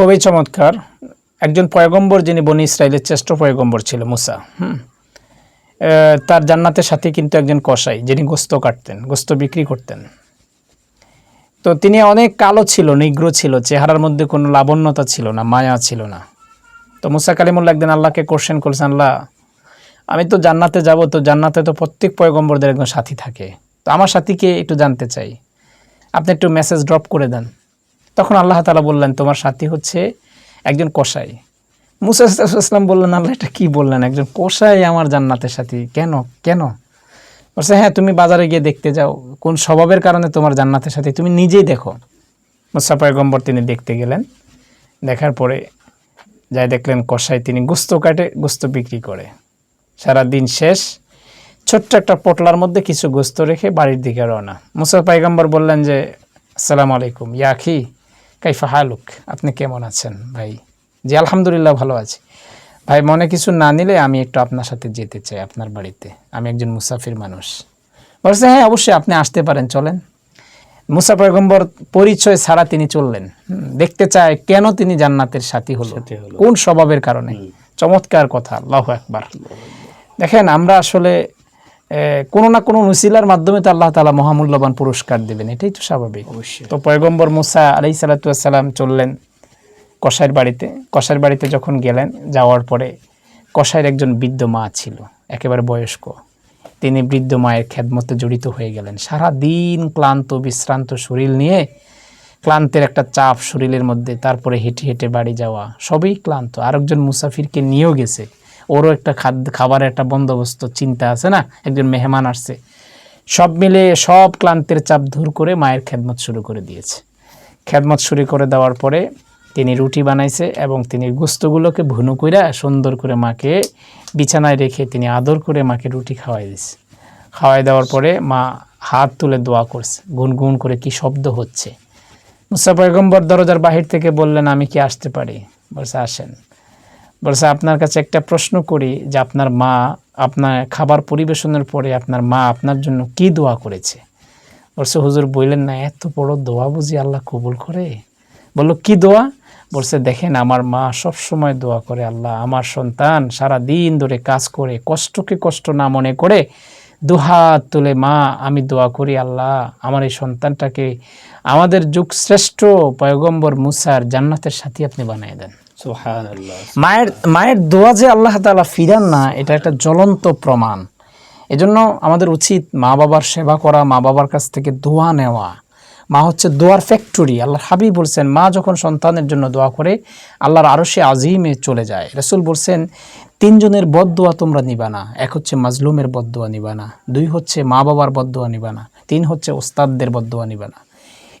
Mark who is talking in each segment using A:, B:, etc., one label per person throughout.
A: খুবই চমৎকার। একজন পয়গম্বর যিনি বনি ইসরায়েলের শ্রেষ্ঠ পয়গম্বর ছিল মুসা, হুম? তার জান্নাতের সাথে কিন্তু একজন কসাই যিনি গোস্ত কাটতেন, গোস্ত বিক্রি করতেন। তো তিনি অনেক কালো ছিল, নিগ্র ছিল, চেহারার মধ্যে কোনো লাবণ্যতা ছিল না, মায়া ছিল না। তো মুসা কালিমুল্লা একদিন আল্লাহকে কোশ্চেন করেছেন আল্লাহ, আমি তো জান্নাতে যাব, তো জান্নাতে তো প্রত্যেক পয়গম্বরদের একজন সাথী থাকে। তো আমার সাথীকে একটু জানতে চাই। আপনি একটু মেসেজ ড্রপ করে দেন। তখন আল্লাহ তালা বললেন, তোমার সাথী হচ্ছে একজন কসাই। মুসা বললেন, আল্লাহ, এটা কী বললেন? একজন কসাই আমার জান্নাতের সাথী। কেন? কেন? বলছে হ্যাঁ তুমি বাজারে গিয়ে দেখতে যাও। কোন স্বভাবের কারণে তোমার জান্নাতের সাথে? তুমি নিজেই দেখো। মুসা পয়গম্বর তিনি দেখতে গেলেন। দেখার পরে যাই দেখলেন কসাই তিনি গোস্ত কাটে, গোস্ত বিক্রি করে। সারা দিন শেষ, ছোট্ট একটা পটলার মধ্যে কিছু গোস্ত রেখে বাড়ির দিকে রওনা। মুসা পাইগম্বর বললেন যে, আসসালামু আলাইকুম ইয়াখি কাইফা হালুক আপনি কেমন আছেন ভাই? জি আলহামদুলিল্লাহ ভালো আছি। ভাই মনে কিছু না নিলে আমি একটু আপনার সাথে যেতে চাই আপনার বাড়িতে। আমি একজন মুসাফির মানুষ। বলছে হ্যাঁ অবশ্যই আপনি আসতে পারেন চলেন। মুসা পয়গম্বর পরিচয় ছাড়া তিনি চললেন। হুম, দেখতে চায় কেন তিনি জান্নাতের সাথী হলো? কোন স্বভাবের কারণে? চমৎকার কথা আল্লাহ একবার দেখেন আমরা আসলে কোনো না কোনো নসিলার মাধ্যমে তো আল্লাহ তালা মহামূল্যবান পুরস্কার দেবেন এটাই তো স্বাভাবিক।
B: অবশ্যই।
A: তো পয়গম্বর মুসা আলাই সালাতাম চললেন কসাইয়ের বাড়িতে। কসাইয়ের বাড়িতে যখন গেলেন যাওয়ার পরে কসাইয়ের একজন বৃদ্ধ মা ছিল একেবারে বয়স্ক। তিনি বৃদ্ধ মায়ের খেদমতে জড়িত হয়ে গেলেন। সারা দিন ক্লান্ত বিশ্রান্ত শরীর নিয়ে ক্লান্তের একটা চাপ শরীরের মধ্যে তারপরে হেঁটে হেঁটে বাড়ি যাওয়া সবই ক্লান্ত। আরেকজন মুসাফিরকে নিয়েও গেছে। ওরও একটা খাদ্য খাবারের একটা বন্দোবস্ত চিন্তা আছে না? একজন মেহমান আসছে। সব মিলে সব ক্লান্তের চাপ দূর করে মায়ের খেদমত শুরু করে দিয়েছে। খেদমত শুরু করে দেওয়ার পরে তিনি রুটি বানাইছে এবং তিনি গোস্তগুলোকে ভুনু কইরা সুন্দর করে মাকে বিছানায় রেখে তিনি আদর করে মাকে রুটি খাওয়াই দিছে। খাওয়াই দেওয়ার পরে মা হাত তুলে দোয়া করছে। গুনগুন করে কি শব্দ হচ্ছে? মুসা পয়গম্বর দরজার বাহির থেকে বললেন, আমি কি আসতে পারি? বলছে, আসেন। বলছে, আপনার কাছে একটা প্রশ্ন করি যে আপনার মা, আপনার খাবার পরিবেশনের পরে আপনার মা আপনার জন্য কি দোয়া করেছে? বলছে, হুজুর বললেন না, এত বড় দোয়া বুঝি আল্লাহ কবুল করে? বলল, কি দোয়া? বলছে, দেখেন, আমার মা সব সময় দোয়া করে আল্লাহ। আমার সন্তান সারা দিন ধরে কাজ করে, কষ্টকে কষ্ট না মনে করে দুহাত তুলে মা আমি দোয়া করি আল্লাহ আমার এই সন্তানটাকে আমাদের যুগ শ্রেষ্ঠ পয়গম্বর মুসার জান্নাতের সাথী আপনি বানিয়ে দেন। মায়ের মায়ের দোয়া যে আল্লাহ তাআলা ফিরান না এটা একটা জ্বলন্ত প্রমাণ। এজন্য আমাদের উচিত মা বাবার সেবা করা মা বাবার কাছ থেকে দোয়া নেওয়া। মা হচ্ছে দোয়ার ফ্যাক্টরি আল্লাহর হাবিব বলছেন মা যখন সন্তানের জন্য দোয়া করে আল্লাহর আরও সে আজিমে চলে যায়। রসুল বলছেন তিনজনের বদদোয়া তোমরা নিবা না। এক হচ্ছে মাজলুমের বদদোয়া নিবা না। দুই হচ্ছে মা বাবার বদদোয়া নিবা না। তিন হচ্ছে ওস্তাদদের বদদোয়া নিবা না।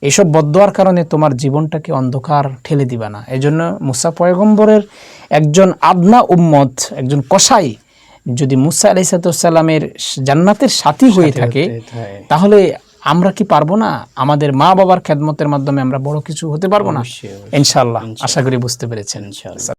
A: এইসব বদোয়ার কারণে তোমার জীবনটাকে অন্ধকার ঠেলে দিবা না। এই জন্য মুসা পয়গম্বরের একজন আদনা উম্মত একজন কসাই যদি মুসা আলাইসালামের জান্নাতের সাথী হয়ে থাকে তাহলে আমরা কি পারব না? আমাদের মা বাবার খেদমতের মাধ্যমে আমরা বড় কিছু হতে পারব না। ইনশাল্লাহ আশা করি বুঝতে পেরেছেন।